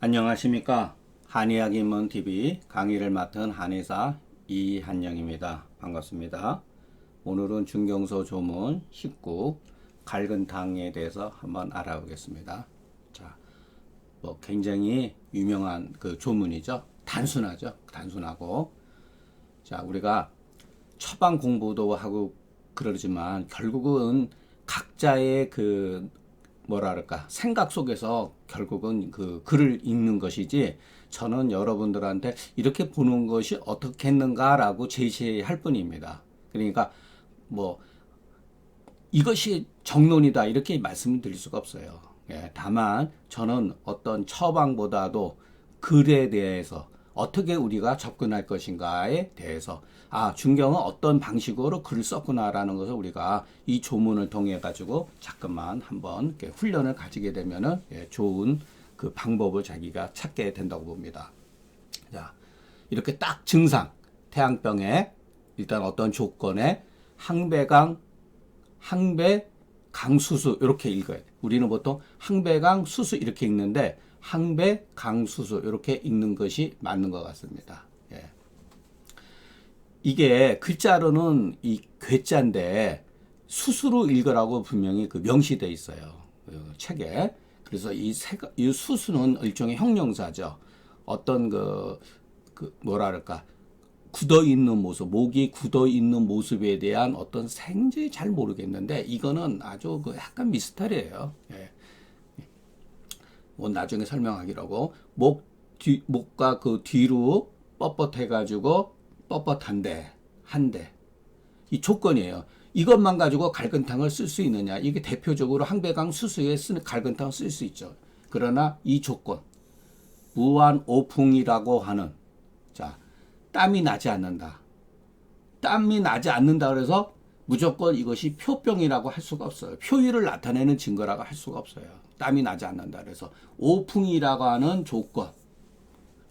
안녕하십니까 한의학인문 TV 강의를 맡은 한의사 이한영입니다. 반갑습니다. 오늘은 중경서 조문 19 갈근탕에 대해서 한번 알아보겠습니다. 자, 뭐 굉장히 유명한 그 조문이죠. 단순하죠. 단순하고 자 우리가 처방 공부도 하고 그러지만 결국은 각자의 그 그럴까 생각 속에서 결국은 그 글을 읽는 것이지 저는 여러분들한테 이렇게 보는 것이 어떻겠는가라고 제시할 뿐입니다. 그러니까 뭐 이것이 정론이다 이렇게 말씀을 드릴 수가 없어요. 예, 다만 저는 어떤 처방보다도 글에 대해서 어떻게 우리가 접근할 것인가에 대해서 아 중경은 어떤 방식으로 글을 썼구나라는 것을 우리가 이 조문을 통해 가지고 잠깐만 한번 훈련을 가지게 되면은 예, 좋은 그 방법을 자기가 찾게 된다고 봅니다. 자 이렇게 딱 증상 태양병에 일단 어떤 조건에 항배강 항배 강수수 이렇게 읽어야 돼. 우리는 보통 항배강 수수 이렇게 읽는데 항배 강수수 이렇게 읽는 것이 맞는 것 같습니다. 예. 이게 글자로는 이 괴자인데 수수로 읽으라고 분명히 그 명시돼 있어요. 그 책에. 그래서 이, 세, 이 수수는 일종의 형용사죠. 어떤 그, 그 그럴까. 굳어 있는 모습, 목이 굳어 있는 모습에 대한 어떤 생지 잘 모르겠는데 이거는 아주 그 약간 미스터리예요. 예. 뭐 나중에 설명하기라고 목 뒤, 목과 그 뒤로 뻣뻣해 가지고 뻣뻣한데 한데 이 조건이에요. 이것만 가지고 갈근탕을 쓸 수 있느냐? 이게 대표적으로 항배강 수수에 쓰는 갈근탕을 쓸수 있죠. 그러나 이 조건 무한 오풍이라고 하는 자 땀이 나지 않는다. 땀이 나지 않는다 그래서 무조건 이것이 표병이라고 할 수가 없어요. 표의를 나타내는 증거라고 할 수가 없어요. 땀이 나지 않는다 그래서 오풍이라고 하는 조건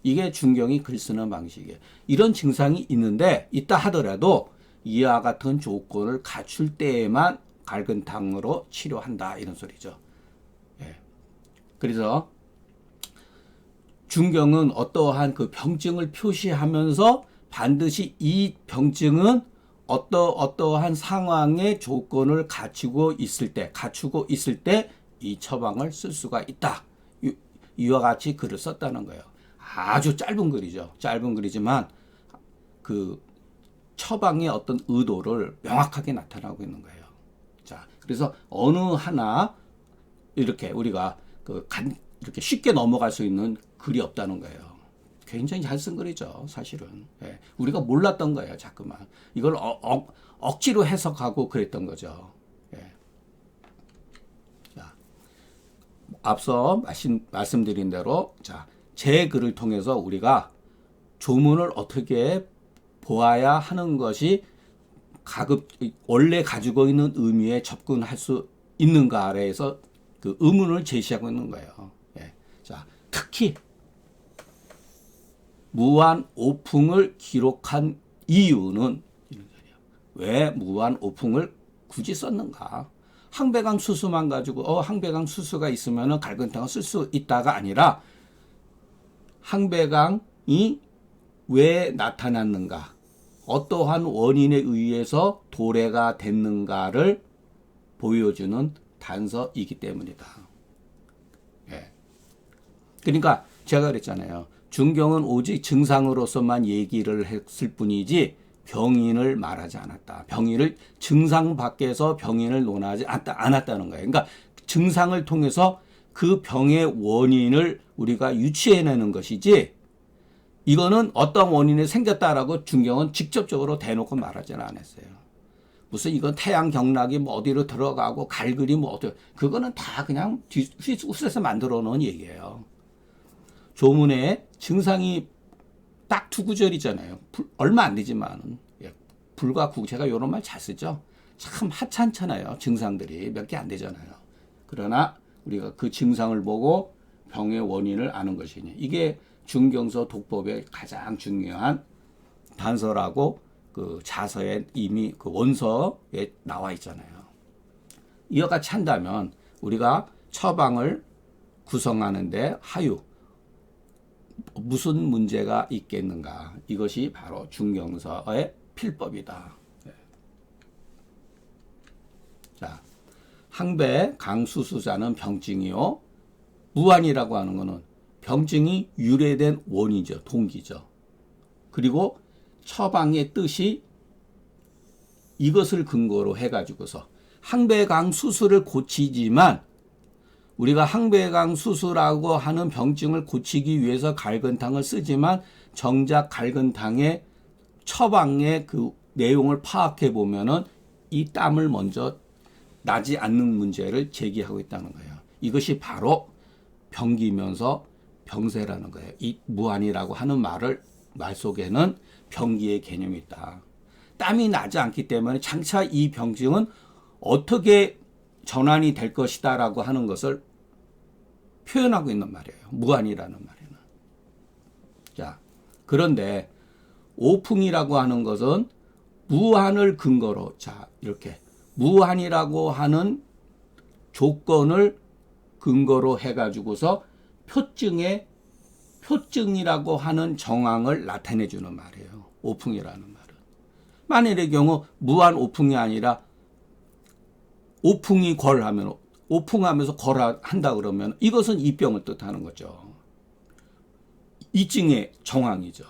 이게 중경이 글 쓰는 방식이에요. 이런 증상이 있는데 있다 하더라도 이와 같은 조건을 갖출 때에만 갈근탕으로 치료한다 이런 소리죠. 예. 그래서 중경은 어떠한 그 병증을 표시하면서 반드시 이 병증은 어떠 어떠한 상황의 조건을 갖추고 있을 때 갖추고 있을 때 이 처방을 쓸 수가 있다. 이, 이와 같이 글을 썼다는 거예요. 아주 짧은 글이죠. 짧은 글이지만 그 처방의 어떤 의도를 명확하게 나타나고 있는 거예요. 자, 그래서 어느 하나 이렇게 우리가 그 간, 이렇게 쉽게 넘어갈 수 있는 글이 없다는 거예요. 굉장히 잘 쓴 글이죠, 사실은. 예, 우리가 몰랐던 거예요, 자꾸만. 이걸 어, 어, 억지로 해석하고 그랬던 거죠. 예. 자, 앞서 말씀, 말씀드린 대로, 자, 제 글을 통해서 우리가 조문을 어떻게 보아야 하는 것이 가급, 원래 가지고 있는 의미에 접근할 수 있는가에 서 그 의문을 제시하고 있는 거예요. 예. 자, 특히 무한 오풍을 기록한 이유는 왜 무한 오풍을 굳이 썼는가? 항배강 수수만 가지고 어 항배강 수수가 있으면은 갈근탕을 쓸 수 있다가 아니라 항배강이 왜 나타났는가? 어떠한 원인에 의해서 도래가 됐는가를 보여주는 단서이기 때문이다. 예. 그러니까 제가 그랬잖아요. 중경은 오직 증상으로서만 얘기를 했을 뿐이지 병인을 말하지 않았다. 병인을 증상 밖에서 병인을 논하지 않았다는 거예요. 그러니까 증상을 통해서 그 병의 원인을 우리가 유추해내는 것이지 이거는 어떤 원인이 생겼다라고 중경은 직접적으로 대놓고 말하지는 않았어요. 무슨 이건 태양 경락이 뭐 어디로 들어가고 갈글이 뭐 어디 그거는 다 그냥 휘수에서 만들어 놓은 얘기예요. 조문에 증상이 딱 두 구절이잖아요. 얼마 안 되지만 예, 불과 구 제가 이런 말 잘 쓰죠. 참 하찮잖아요. 증상들이 몇 개 안 되잖아요. 그러나 우리가 그 증상을 보고 병의 원인을 아는 것이니 이게 중경서 독법의 가장 중요한 단서라고 그 자서에 이미 그 원서에 나와 있잖아요. 이와 같이 한다면 우리가 처방을 구성하는데 하유 무슨 문제가 있겠는가? 이것이 바로 중경서의 필법이다. 예. 자, 항배 강수수자는 병증이요. 무한이라고 하는 것은 병증이 유래된 원이죠. 동기죠. 그리고 처방의 뜻이 이것을 근거로 해가지고서 항배강 수술을 고치지만 우리가 항배강 수술하고 하는 병증을 고치기 위해서 갈근탕을 쓰지만 정작 갈근탕의 처방의 그 내용을 파악해 보면은 이 땀을 먼저 나지 않는 문제를 제기하고 있다는 거예요. 이것이 바로 병기면서 병세라는 거예요. 이 무한이라고 하는 말을 말 속에는 병기의 개념이 있다. 땀이 나지 않기 때문에 장차 이 병증은 어떻게 전환이 될 것이다라고 하는 것을 표현하고 있는 말이에요. 무한이라는 말에는. 자, 그런데 오풍이라고 하는 것은 무한을 근거로 자, 이렇게 무한이라고 하는 조건을 근거로 해 가지고서 표증의 표증이라고 하는 정황을 나타내 주는 말이에요. 오풍이라는 말은. 만일의 경우 무한 오풍이 아니라 오풍이 걸하면 오풍하면서 걸한다 그러면 이것은 이 병을 뜻하는 거죠. 이증의 정황이죠.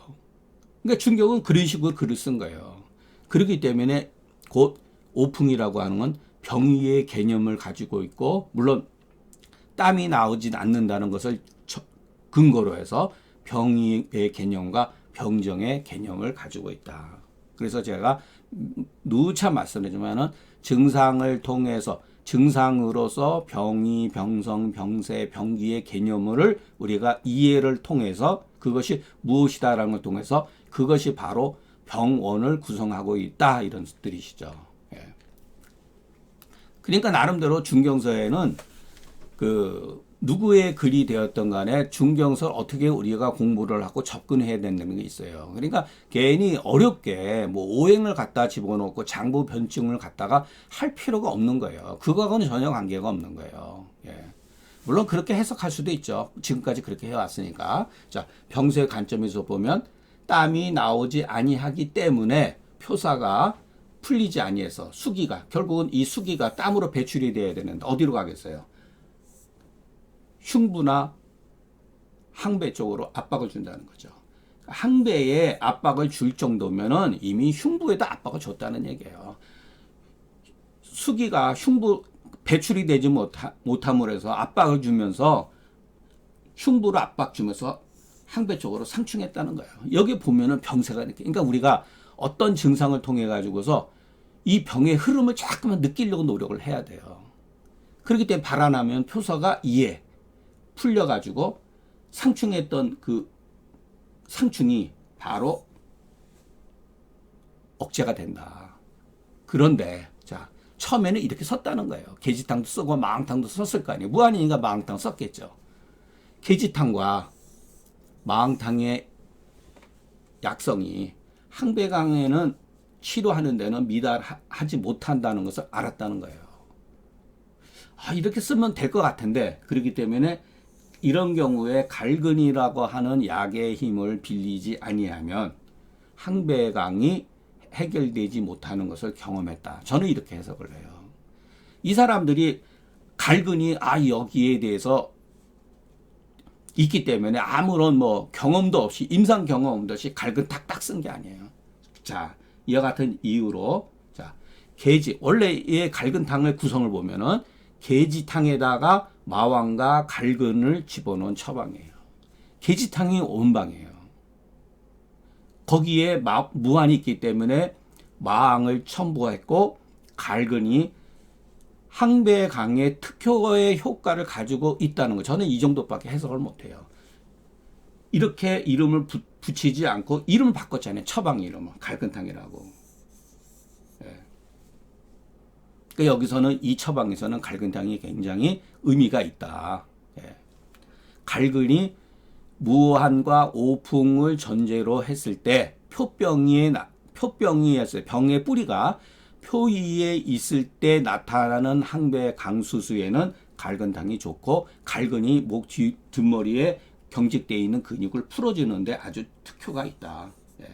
그러니까 중경은 그런 식으로 글을 쓴 거예요. 그렇기 때문에 곧 오풍이라고 하는 건 병의의 개념을 가지고 있고 물론 땀이 나오진 않는다는 것을 근거로 해서 병의의 개념과 병정의 개념을 가지고 있다. 그래서 제가 누차 말씀드리지만은 증상을 통해서 증상으로서 병이, 병성, 병세, 병기의 개념을 우리가 이해를 통해서 그것이 무엇이다라는 걸 통해서 그것이 바로 병원을 구성하고 있다 이런 뜻이시죠. 예. 그러니까 나름대로 중경서에는 그 누구의 글이 되었던 간에 중경서를 어떻게 우리가 공부를 하고 접근해야 된다는 게 있어요. 그러니까 괜히 어렵게 뭐 오행을 갖다 집어넣고 장부 변증을 갖다가 할 필요가 없는 거예요. 그거하고는 전혀 관계가 없는 거예요. 예. 물론 그렇게 해석할 수도 있죠. 지금까지 그렇게 해왔으니까. 자, 병세의 관점에서 보면 땀이 나오지 아니하기 때문에 표사가 풀리지 아니해서 수기가 결국은 이 수기가 땀으로 배출이 돼야 되는데 어디로 가겠어요? 흉부나 항배 쪽으로 압박을 준다는 거죠. 항배에 압박을 줄 정도면은 이미 흉부에도 압박을 줬다는 얘기예요. 수기가 흉부 배출이 되지 못하, 못함으로 해서 압박을 주면서 흉부로 압박 주면서 항배 쪽으로 상충했다는 거예요. 여기 보면은 병세가 이렇게 그러니까 우리가 어떤 증상을 통해 가지고서 이 병의 흐름을 자꾸만 느끼려고 노력을 해야 돼요. 그렇기 때문에 발안하면 표서가 이해 풀려가지고 상충했던 그 상충이 바로 억제가 된다. 그런데 자 처음에는 이렇게 썼다는 거예요. 계지탕도 쓰고 마항탕도 썼을 거 아니에요. 무한이니까 마항탕 썼겠죠. 계지탕과 마항탕의 약성이 항배강에는 치료하는 데는 미달하지 못한다는 것을 알았다는 거예요. 아, 이렇게 쓰면 될 것 같은데 그렇기 때문에 이런 경우에 갈근이라고 하는 약의 힘을 빌리지 아니하면 항배강이 해결되지 못하는 것을 경험했다. 저는 이렇게 해석을 해요. 이 사람들이 갈근이 아 여기에 대해서 있기 때문에 아무런 뭐 경험도 없이 임상 경험 없이 갈근 탁탁 쓴 게 아니에요. 자 이와 같은 이유로 자 계지 원래의 갈근 탕의 구성을 보면은 계지탕에다가 마왕과 갈근을 집어넣은 처방이에요. 계지탕이 온방이에요. 거기에 마, 무한이 있기 때문에 마왕을 첨부했고 갈근이 항배 강의 특효의 효과를 가지고 있다는 거. 저는 이 정도밖에 해석을 못해요. 이렇게 이름을 부, 붙이지 않고 이름을 바꿨잖아요. 처방 이름을 갈근탕이라고. 그러니까 여기서는 이 처방에서는 갈근탕이 굉장히 의미가 있다. 예. 갈근이 무한과 오풍을 전제로 했을 때 표병이에 표병이었어요. 병의 뿌리가 표 위에 있을 때 나타나는 항배 강수수에는 갈근탕이 좋고 갈근이 목 뒤, 뒷머리에 경직되어 있는 근육을 풀어주는데 아주 특효가 있다. 예.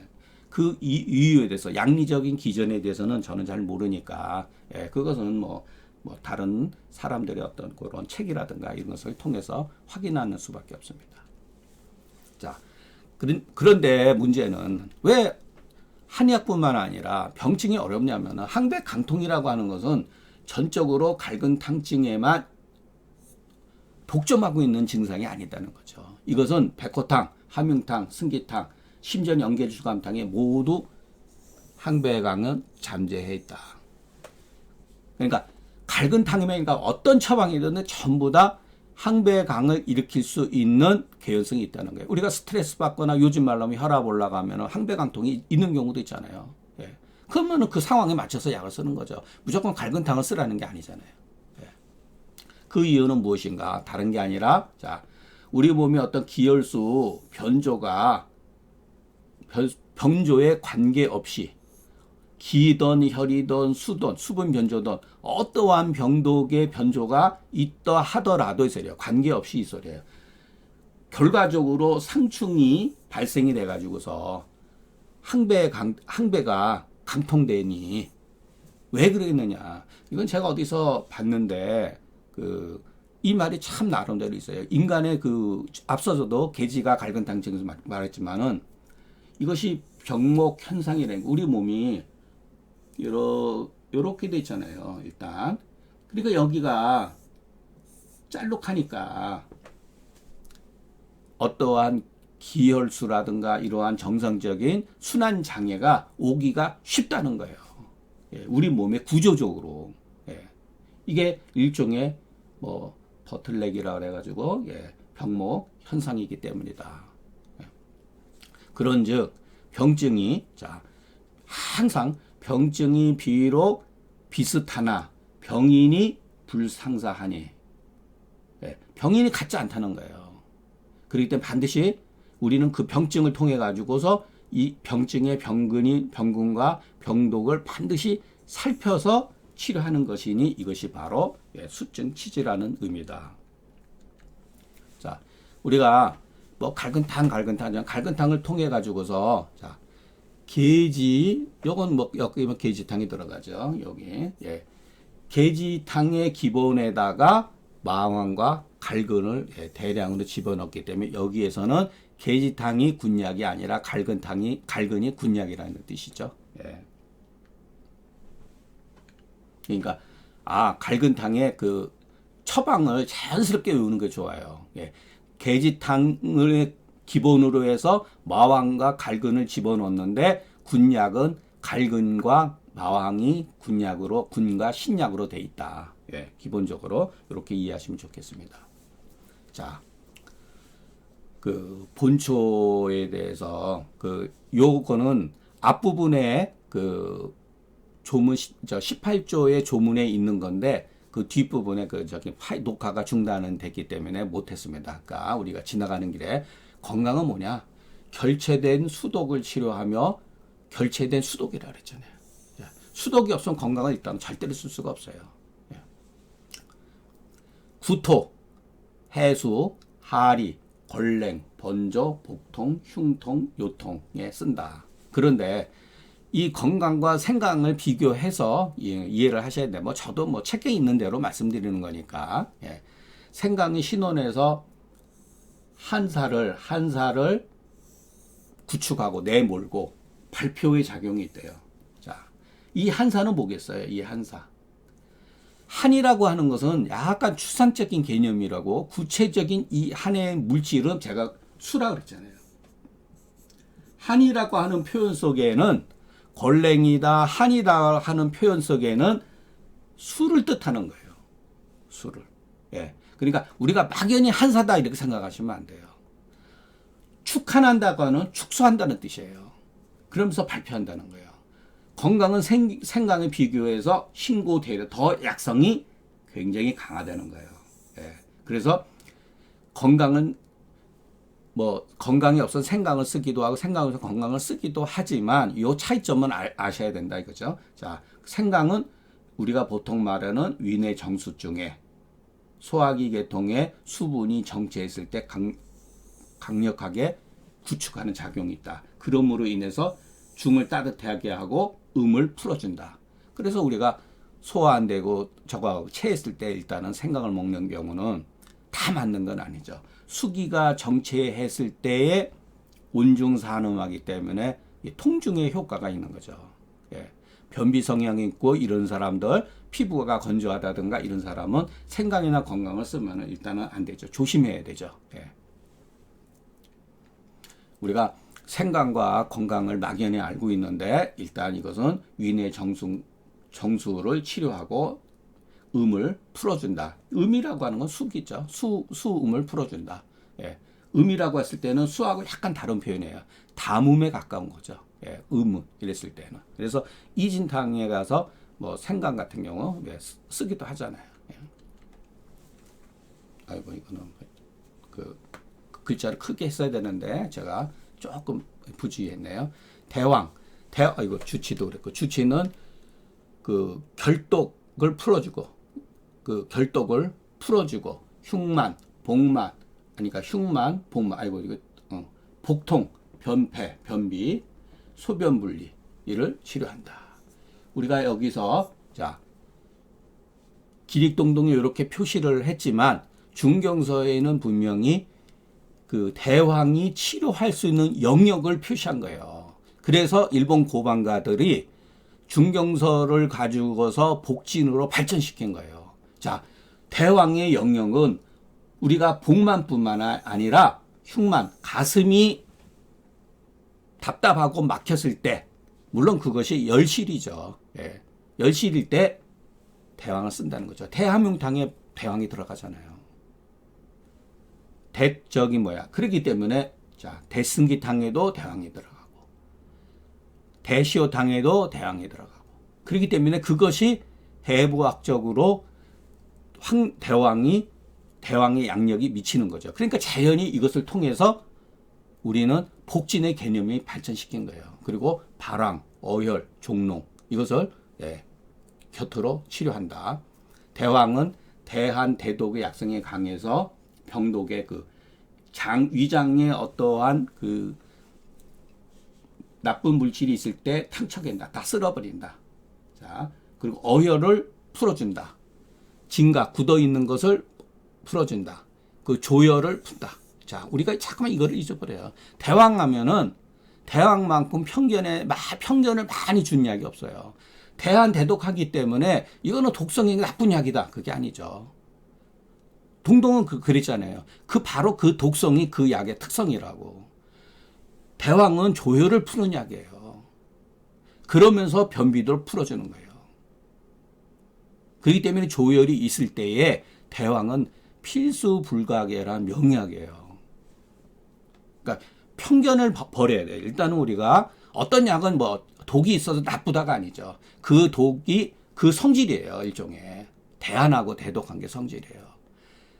그 이- 이유에 대해서 양리적인 기전에 대해서는 저는 잘 모르니까 예, 그것은 뭐, 뭐 다른 사람들의 어떤 그런 책이라든가 이런 것을 통해서 확인하는 수밖에 없습니다. 자, 그런- 그런데 문제는 왜 한의학뿐만 아니라 병증이 어렵냐면 항배강통이라고 하는 것은 전적으로 갈근 탕증에만 독점하고 있는 증상이 아니다는 거죠. 이것은 백호탕, 함흥탕, 승기탕, 심전 연계주감탕에 모두 항배강은 잠재해 있다. 그러니까 갈근 탕이면 그러니까 어떤 처방이든 전부 다 항배강을 일으킬 수 있는 개연성이 있다는 거예요. 우리가 스트레스 받거나 요즘 말로 하면 혈압 올라가면 항배강통이 있는 경우도 있잖아요. 예. 그러면은 그 상황에 맞춰서 약을 쓰는 거죠. 무조건 갈근 탕을 쓰라는 게 아니잖아요. 예. 그 이유는 무엇인가? 다른 게 아니라 자, 우리 몸의 어떤 기혈수 변조가 변- 변조에 관계없이 기든 혈이든 수든 수분 변조든 어떠한 병독의 변조가 있다 하더라도 이 소리예요. 관계없이 이 소리예요. 결과적으로 상충이 발생이 돼 가지고서 항배 강 항배가 강통되니 왜 그러겠느냐? 이건 제가 어디서 봤는데 그 이 말이 참 나름대로 있어요. 인간의 그 앞서서도 계지가 갈근탕증에서 말- 말했지만은 이것이 병목 현상이라는 거. 우리 몸이 요러 요렇게 돼 있잖아요. 일단 그러니까 여기가 짤록하니까 어떠한 기혈수라든가 이러한 정상적인 순환 장애가 오기가 쉽다는 거예요. 예, 우리 몸의 구조적으로 예. 이게 일종의 뭐 버틀렉이라 그래가지고 예, 병목 현상이기 때문이다. 예. 그런즉 병증이 자 항상 병증이 비록 비슷하나 병인이 불상사하니 예, 병인이 같지 않다는 거예요. 그렇기 때문에 반드시 우리는 그 병증을 통해 가지고서 이 병증의 병근이 병근과 병독을 반드시 살펴서 치료하는 것이니 이것이 바로 예, 수증 치즈라는 의미다. 자, 우리가 뭐 갈근탕 갈근탕 갈근탕을 통해 가지고서 자 게지 요건 뭐 여기 뭐 게지탕이 들어가죠 여기 예 게지탕의 기본에다가 마왕과 갈근을 예, 대량으로 집어넣기 때문에 여기에서는 게지탕이 군약이 아니라 갈근탕이 갈근이 군약이라는 뜻이죠. 예. 그러니까 아 갈근탕의 그 처방을 자연스럽게 외우는 게 좋아요. 예. 게지탕을 기본으로 해서 마왕과 갈근을 집어넣는데 군약은 갈근과 마왕이 군약으로 군과 신약으로 돼 있다. 예, 기본적으로 이렇게 이해하시면 좋겠습니다. 자, 그 본초에 대해서 그 요거는 앞부분에 그 조문 시- 저 18조의 조문에 있는 건데 그 뒷부분에 그 저기 녹화가 중단은 됐기 때문에 못했습니다. 아까 우리가 지나가는 길에 건강은 뭐냐? 결체된 수독을 치료하며 결체된 수독이라 그랬잖아요. 예. 수독이 없으면 건강은 일단 절대로 쓸 수가 없어요. 예. 구토, 해수, 하리, 걸랭, 번조, 복통, 흉통, 요통에 쓴다. 그런데 이 건강과 생강을 비교해서 예, 이해를 하셔야 돼. 뭐 저도 뭐 책에 있는 대로 말씀드리는 거니까. 예. 생강이 신원에서 한사를 한사를 구축하고 내몰고 발표의 작용이 있대요. 자, 이 한사는 뭐겠어요? 이 한사. 한이라고 하는 것은 약간 추상적인 개념이라고 구체적인 이 한의 물질은 제가 수라 그랬잖아요. 한이라고 하는 표현 속에는 걸랭이다, 한이다 하는 표현 속에는 수를 뜻하는 거예요. 수를. 예. 그러니까 우리가 막연히 한사다 이렇게 생각하시면 안 돼요. 축한한다고 하는 축소한다는 뜻이에요. 그러면서 발표한다는 거예요. 건강은 생, 생강에 비교해서 신고 대려 더 약성이 굉장히 강하다는 거예요. 예. 그래서 건강은 뭐 건강이 없어 생강을 쓰기도 하고 생강을 건강을 쓰기도 하지만 요 차이점은 아, 아셔야 된다 이거죠. 자, 생강은 우리가 보통 말하는 위내 정수 중에 소화기 계통에 수분이 정체했을 때 강, 강력하게 구축하는 작용이 있다. 그러므로 인해서 중을 따뜻하게 하고 음을 풀어준다. 그래서 우리가 소화 안 되고 저거 체했을 때 일단은 생강을 먹는 경우는 다 맞는 건 아니죠. 수기가 정체했을 때에 온중 산음하기 때문에 이 통중의 효과가 있는 거죠. 예. 변비 성향이 있고 이런 사람들 피부가 건조하다든가 이런 사람은 생강이나 건강을 쓰면 일단은 안 되죠. 조심해야 되죠. 예. 우리가 생강과 건강을 막연히 알고 있는데 일단 이것은 위내 정수 정수를 치료하고 음을 풀어준다. 음이라고 하는 건 수기죠. 수 수음을 풀어준다. 예. 음이라고 했을 때는 수하고 약간 다른 표현이에요. 담음에 가까운 거죠. 예, 음은 이랬을 때는. 그래서 이진탕에 가서 뭐 생강 같은 경우 예, 쓰- 쓰기도 하잖아요. 예. 아이고 이거는 그, 그 글자를 크게 했어야 되는데 제가 조금 부주의했네요. 대왕, 대, 아 이거 주치도 그랬고 주치는 그 결독을 풀어주고 그 결독을 풀어주고 흉만, 복만, 그러니까 흉만, 복만, 아이고 이거 어, 복통, 변폐, 변비, 소변 분리 이를 치료한다. 우리가 여기서 자 기릭동동이 이렇게 표시를 했지만 중경서에는 분명히 그 대왕이 치료할 수 있는 영역을 표시한 거예요. 그래서 일본 고방가들이 중경서를 가지고서 복진으로 발전시킨 거예요. 자, 대왕의 영역은 우리가 복만뿐만 아니라 흉만, 가슴이 답답하고 막혔을 때, 물론 그것이 열실이죠. 예. 열실일 때 대왕을 쓴다는 거죠. 대함용탕에 대왕이 들어가잖아요. 대, 저기 뭐야. 그렇기 때문에, 자, 대승기탕에도 대왕이 들어가고, 대시오탕에도 대왕이 들어가고. 그렇기 때문에 그것이 해부학적으로 황, 대왕이, 대왕의 양력이 미치는 거죠. 그러니까 자연히 이것을 통해서 우리는 복진의 개념이 발전시킨 거예요. 그리고 발왕, 어혈, 종농 이것을 예, 곁으로 치료한다. 대왕은 대한 대독의 약성에 강해서 병독의 그 장, 위장에 어떠한 그 나쁜 물질이 있을 때 탕쳐낸다. 다 쓸어버린다. 자, 그리고 어혈을 풀어준다. 진각, 굳어 있는 것을 풀어준다. 그 조혈을 푼다. 자, 우리가 자꾸만 이거를 잊어버려요. 대왕 하면은 대왕만큼 편견에, 마, 편견을 많이 준 약이 없어요. 대한 대독하기 때문에 이거는 독성이 나쁜 약이다. 그게 아니죠. 동동은 그, 그랬잖아요. 그 바로 그 독성이 그 약의 특성이라고. 대왕은 조혈을 푸는 약이에요. 그러면서 변비도 풀어주는 거예요. 그렇기 때문에 조혈이 있을 때에 대왕은 필수 불가계란 명약이에요. 그러니까 편견을 버- 버려야 돼요. 일단은 우리가 어떤 약은 뭐 독이 있어서 나쁘다가 아니죠. 그 독이 그 성질이에요. 일종의 대안하고 대독한 게 성질이에요.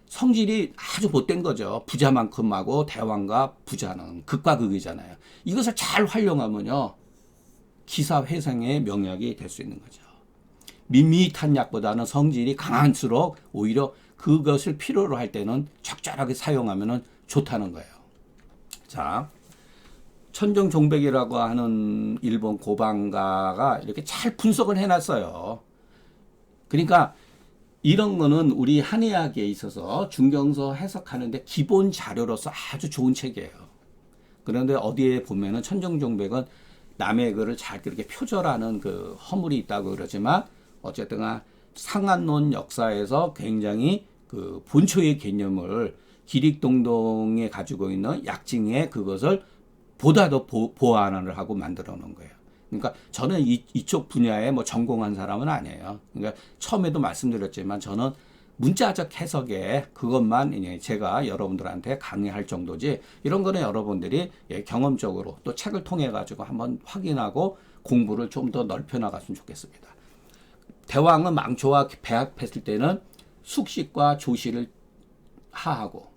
성질이 아주 못된 거죠. 부자만큼하고 대왕과 부자는 극과 극이잖아요. 이것을 잘 활용하면요. 기사 회생의 명약이 될 수 있는 거죠. 밋밋한 약보다는 성질이 강할수록 오히려 그것을 필요로 할 때는 적절하게 사용하면 좋다는 거예요. 자, 천정 종백이라고 하는 일본 고방가가 이렇게 잘 분석을 해놨어요. 그러니까 이런 거는 우리 한의학에 있어서 중경서 해석하는데 기본 자료로서 아주 좋은 책이에요. 그런데 어디에 보면은 천정종백은 남의 글을 잘 그렇게 표절하는 그 허물이 있다고 그러지만 어쨌든 간 상한론 역사에서 굉장히 그 본초의 개념을 기릭동동에 가지고 있는 약징에 그것을 보다 더 보, 보완을 하고 만들어 놓은 거예요. 그러니까 저는 이, 이쪽 분야에 뭐 전공한 사람은 아니에요. 그러니까 처음에도 말씀드렸지만 저는 문자적 해석에 그것만 제가 여러분들한테 강의할 정도지 이런 거는 여러분들이 예, 경험적으로 또 책을 통해 가지고 한번 확인하고 공부를 좀 더 넓혀 나갔으면 좋겠습니다. 대왕은 망초와 배합했을 때는 숙식과 조시를 하하고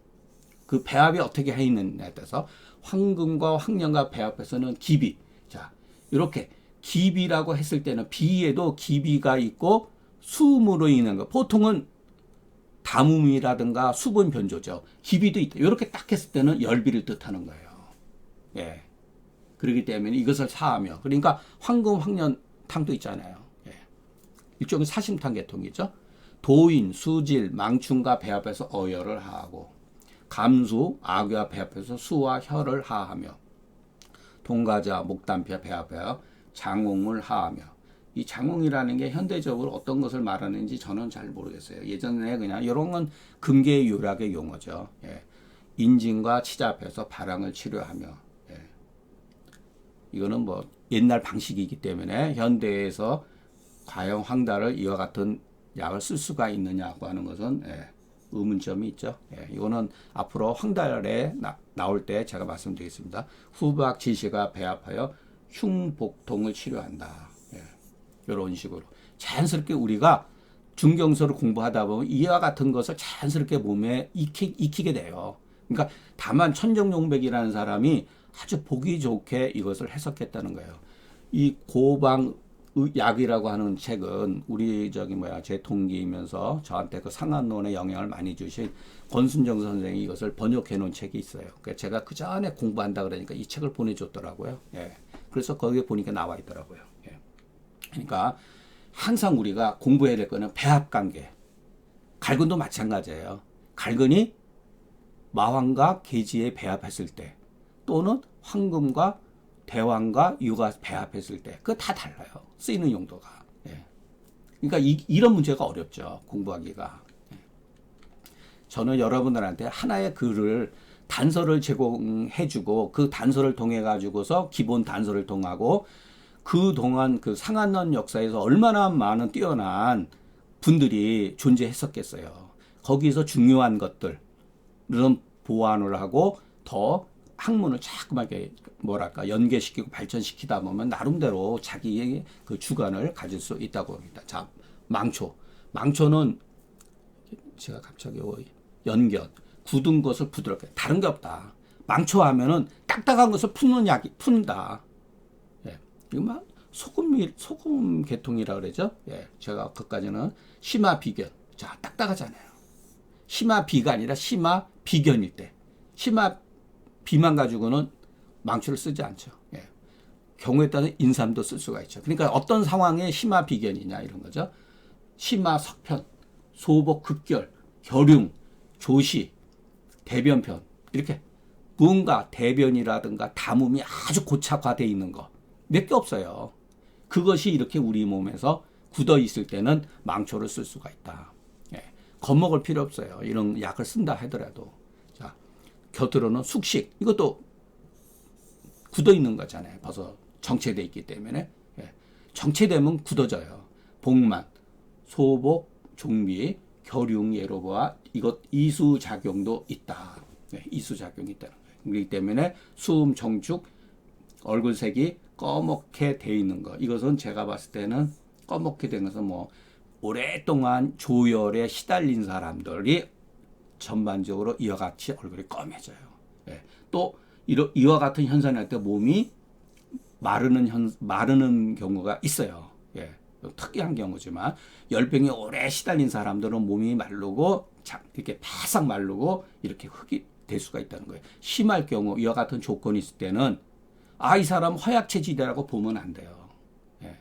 그 배합이 어떻게 해 있느냐에 따라서 황금과 황령과 배합해서는 기비. 자, 이렇게 기비라고 했을 때는 비에도 기비가 있고 수음으로 인한 거. 보통은 담음이라든가 수분 변조죠. 기비도 있다. 이렇게 딱 했을 때는 열비를 뜻하는 거예요. 예. 그렇기 때문에 이것을 사하며 그러니까 황금 황년 탕도 있잖아요. 예. 일종의 사심탕 계통이죠. 도인, 수질, 망충과 배합해서 어혈을 하하고 감수, 악유와 배합해서 수와 혈을 하하며 동가자, 목단표 배합하여 장홍을 하하며 이 장홍이라는 게 현대적으로 어떤 것을 말하는지 저는 잘 모르겠어요. 예전에 그냥 이런 건 근계 유락의 용어죠. 예. 인진과 치잡해서 바랑을 치료하며 예. 이거는 뭐 옛날 방식이기 때문에 현대에서 과연 황달을 이와 같은 약을 쓸 수가 있느냐고 하는 것은 예, 의문점이 있죠. 예, 이거는 앞으로 황달에 나, 나올 때 제가 말씀드리겠습니다. 후박 지시가 배합하여 흉복통을 치료한다. 예, 이런 식으로 자연스럽게 우리가 중경서를 공부하다 보면 이와 같은 것을 자연스럽게 몸에 익히, 익히게 돼요. 그러니까 다만 천정용백이라는 사람이 아주 보기 좋게 이것을 해석했다는 거예요. 이 고방 의- 약이라고 하는 책은 우리 저기 뭐야 제 동기이면서 저한테 그 상한론에 영향을 많이 주신 권순정 선생이 이것을 번역해 놓은 책이 있어요. 그러니까 제가 그 전에 공부한다 그러니까 이 책을 보내줬더라고요. 예. 그래서 거기에 보니까 나와 있더라고요. 예. 그러니까 항상 우리가 공부해야 될 거는 배합 관계. 갈근도 마찬가지예요. 갈근이 마왕과 계지에 배합했을 때 또는 황금과 대왕과 유가 배합했을 때 그거 다 달라요. 쓰이는 용도가. 예. 그러니까 이, 이런 문제가 어렵죠. 공부하기가. 예. 저는 여러분들한테 하나의 글을 단서를 제공해주고 그 단서를 통해 가지고서 기본 단서를 통하고 그 동안 그 상한론 역사에서 얼마나 많은 뛰어난 분들이 존재했었겠어요. 거기서 중요한 것들 이런 보완을 하고 더 학문을 자꾸하게 뭐랄까 연계시키고 발전시키다 보면 나름대로 자기의 그 주관을 가질 수 있다고 합니다. 자, 망초. 망초는 제가 갑자기 어, 연견 굳은 것을 부드럽게 다른 게 없다. 망초하면은 딱딱한 것을 푸는 약이 푼다. 예. 이거 막 소금 소금 계통이라 그러죠. 예. 제가 그까지는 심화 비견. 자, 딱딱하잖아요. 심화 비가 아니라 심화 비견일 때. 심화 비만 가지고는 망초를 쓰지 않죠. 예. 경우에 따라 인삼도 쓸 수가 있죠. 그러니까 어떤 상황에 심화 비견이냐 이런 거죠. 심화 석편, 소복 급결, 결융, 조시, 대변편 이렇게 뭔가 대변이라든가 담음이 아주 고착화돼 있는 거 몇 개 없어요. 그것이 이렇게 우리 몸에서 굳어 있을 때는 망초를 쓸 수가 있다. 예. 겁먹을 필요 없어요. 이런 약을 쓴다 하더라도. 자, 곁으로는 숙식. 이것도 굳어 있는 거잖아요. 벌써 정체돼 있기 때문에. 예. 정체되면 굳어져요. 복만, 소복, 종비, 결융, 예로보아 이것 이수 작용도 있다. 예, 이수 작용이 있다는 거예요. 그렇기 때문에 수음 정축 얼굴색이 꺼멓게 돼 있는 거. 이것은 제가 봤을 때는 꺼멓게 된 것은 뭐 오랫동안 조열에 시달린 사람들이 전반적으로 이와 같이 얼굴이 검해져요. 예. 또 이러, 이와 같은 현상이 날 때 몸이 마르는 현, 마르는 경우가 있어요. 예. 특이한 경우지만 열병에 오래 시달린 사람들은 몸이 마르고 자, 이렇게 바싹 마르고 이렇게 흙이 될 수가 있다는 거예요. 심할 경우 이와 같은 조건이 있을 때는 아 이 사람 허약체지대라고 보면 안 돼요. 예.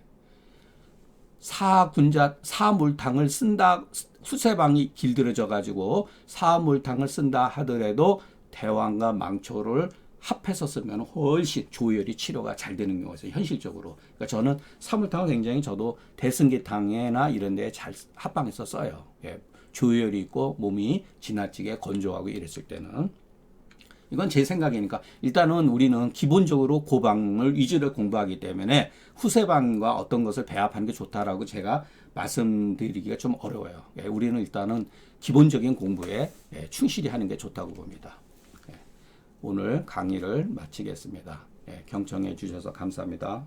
사군자 사물탕을 쓴다 수세방이 길들여져 가지고 사물탕을 쓴다 하더라도 대왕과 망초를 합해서 쓰면 훨씬 조열이 치료가 잘 되는 경우가 있어요. 현실적으로. 그러니까 저는 사물탕을 굉장히 저도 대승계탕에나 이런 데에 잘 합방해서 써요. 예. 조열이 있고 몸이 지나치게 건조하고 이랬을 때는 이건 제 생각이니까 일단은 우리는 기본적으로 고방을 위주로 공부하기 때문에 후세방과 어떤 것을 배합하는 게 좋다라고 제가 말씀드리기가 좀 어려워요. 예, 우리는 일단은 기본적인 공부에 예, 충실히 하는 게 좋다고 봅니다. 예, 오늘 강의를 마치겠습니다. 예, 경청해 주셔서 감사합니다.